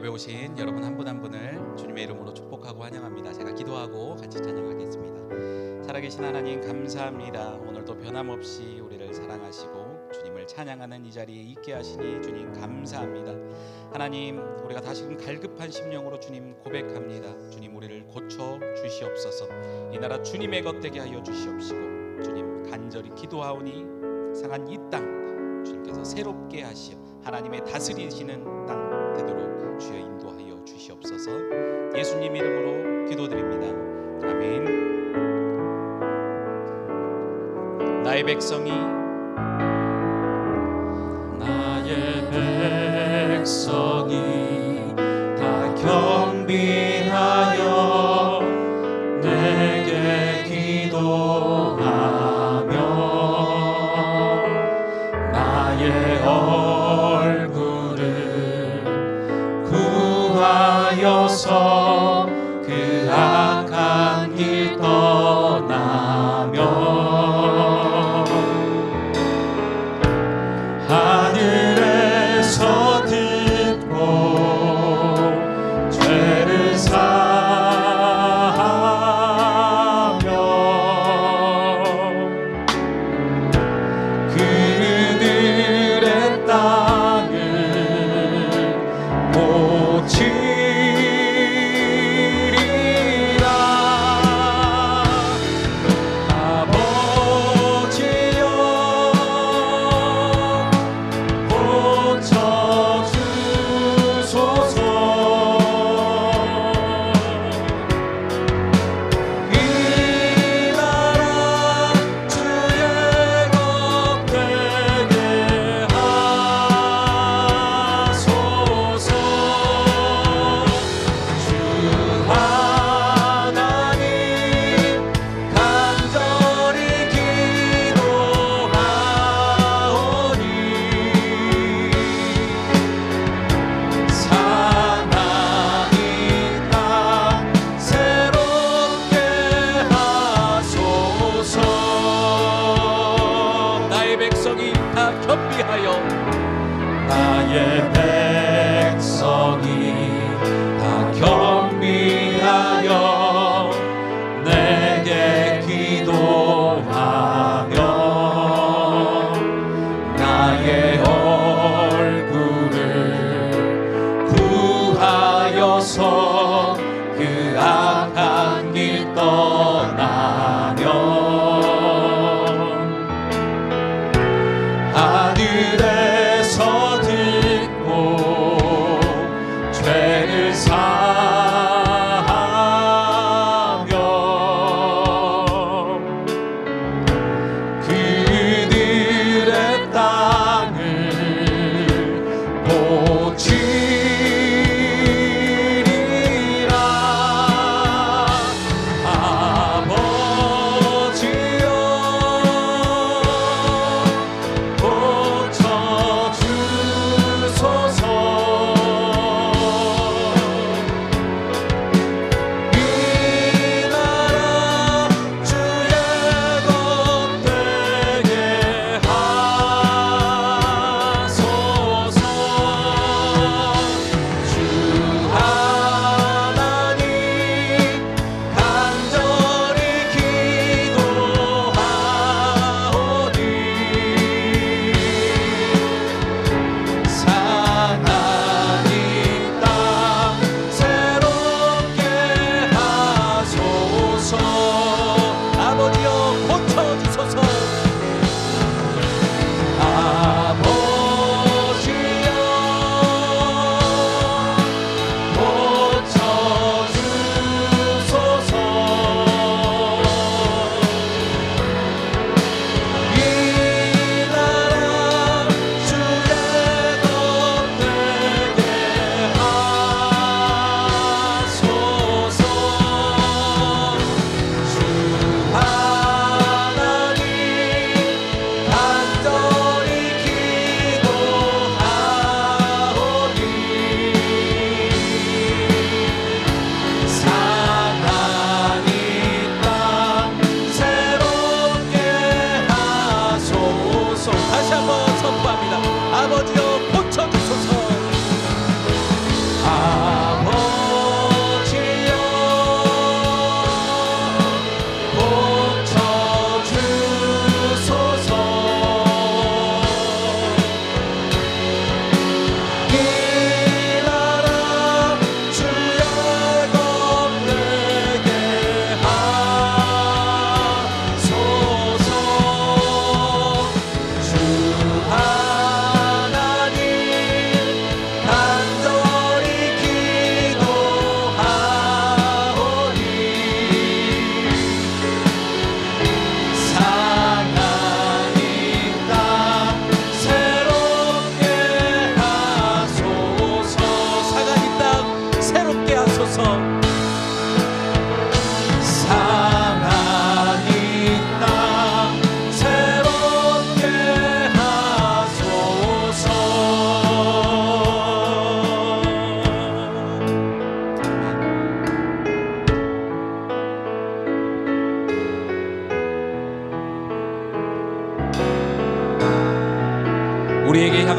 또 예배 오신 여러분 한분한 분을 주님의 이름으로 축복하고 환영합니다. 제가 기도하고 같이 찬양하겠습니다. 살아계신 하나님 감사합니다. 오늘도 변함없이 우리를 사랑하시고 주님을 찬양하는 이 자리에 있게 하시니 주님 감사합니다. 하나님 우리가 다시금 갈급한 심령으로 주님 고백합니다. 주님 우리를 고쳐 주시옵소서. 이 나라 주님의 것 되게 하여 주시옵시고 주님 간절히 기도하오니 상한 이 땅 주님께서 새롭게 하시어 하나님의 다스리시는 땅 되도록 주여 인도하여 주시옵소서. 예수님 이름으로 기도드립니다. 아멘. 나의 백성이 나의 백성이 고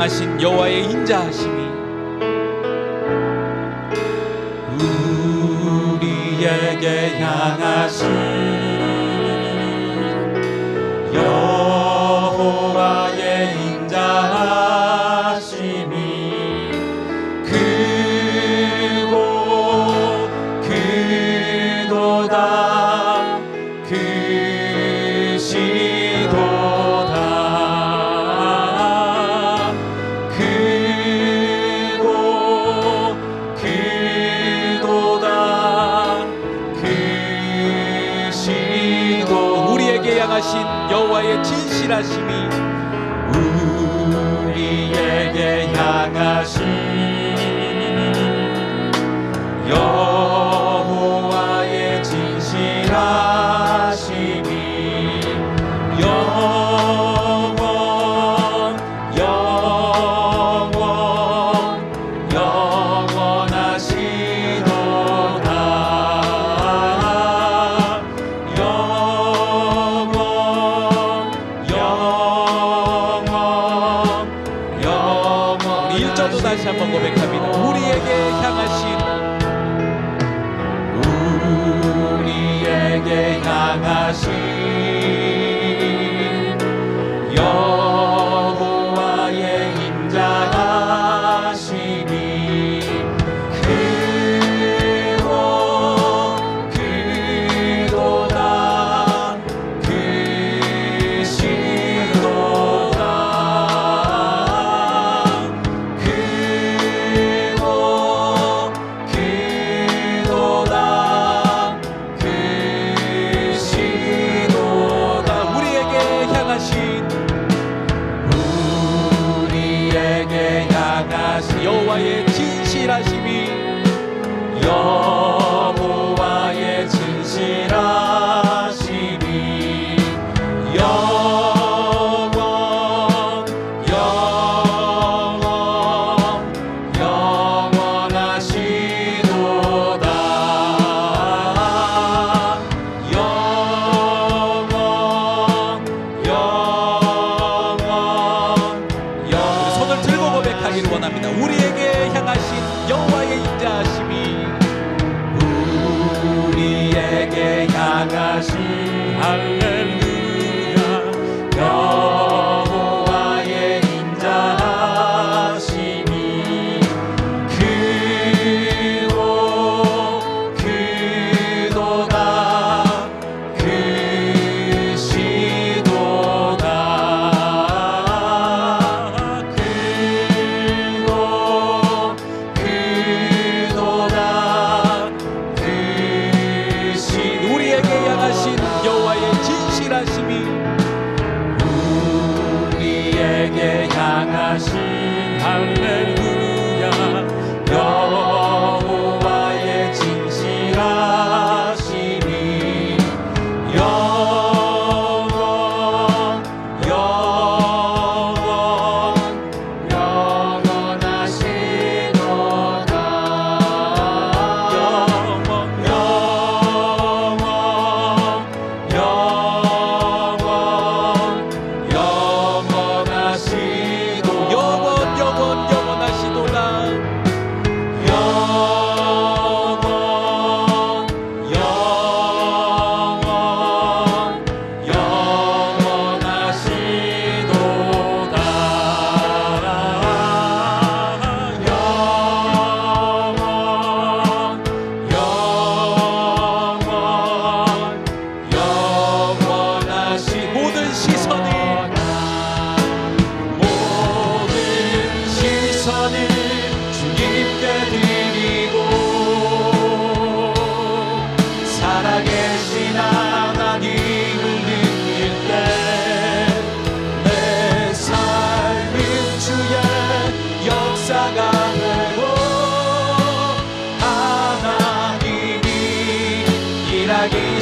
사랑하신 여호와의 인자하심이 우리에게 향하신 tira de. 하신 할렐루야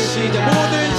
시작. 모든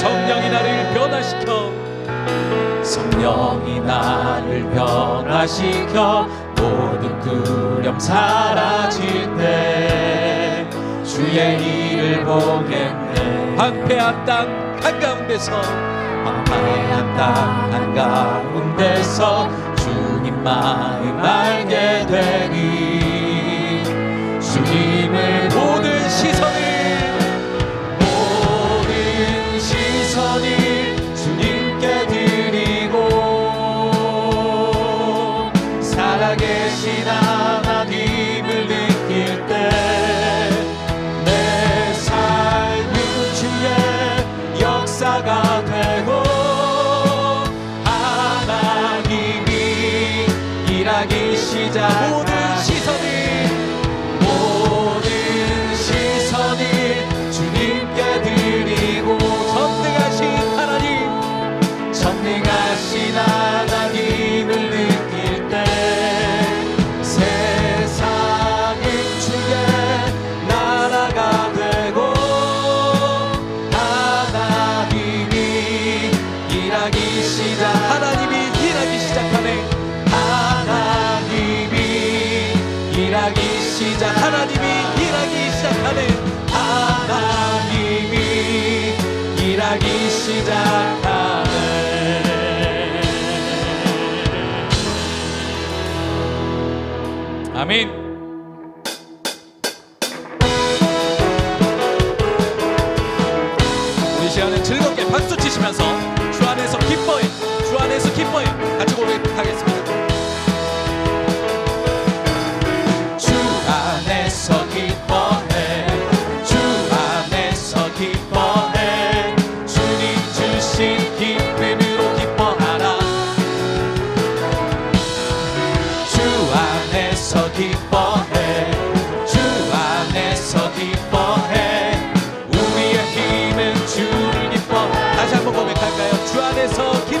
성령이 나를 변화시켜 모든 두려움 사라질 때 주의 일을 보겠네. 황폐한 땅 한가운데서. 황폐한 땅 한가운데서 주님 마음 알게 되니 주님 봅니다. 안에서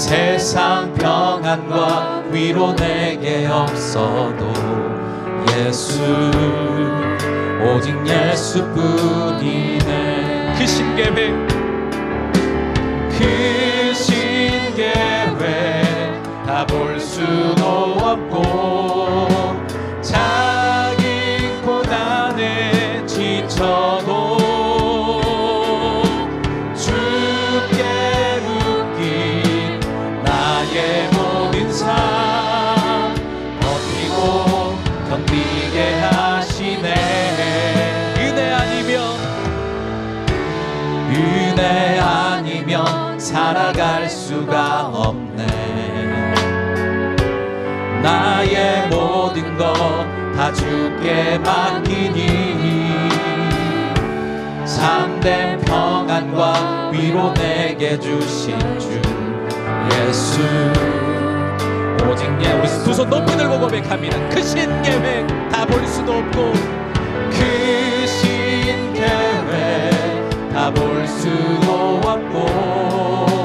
세상 평안과 위로 내게 없어도 예수 오직 예수뿐이네. 그 신계획. 그 신계획 다 볼 수도 없고 것 다 주께 맡기니. 참된 평안과 위로 내게 주신 주 예수. 오직 예 우리 두 손 높이 들고 고백합니다. 그 신 계획 다 볼 수도 없고 그 신 계획 다 볼 수도 없고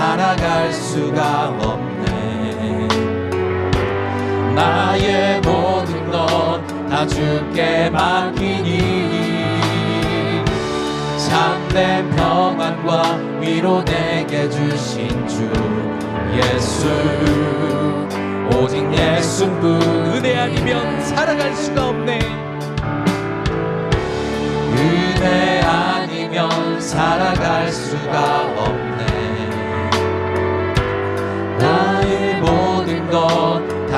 살아갈 수가 없네. 나의 모든 것 다 주께 맡기니 참된 평안과 위로 내게 주신 주 예수. 오직 예수뿐. 은혜 아니면 살아갈 수가 없네. 은혜 아니면 살아갈 수가 없네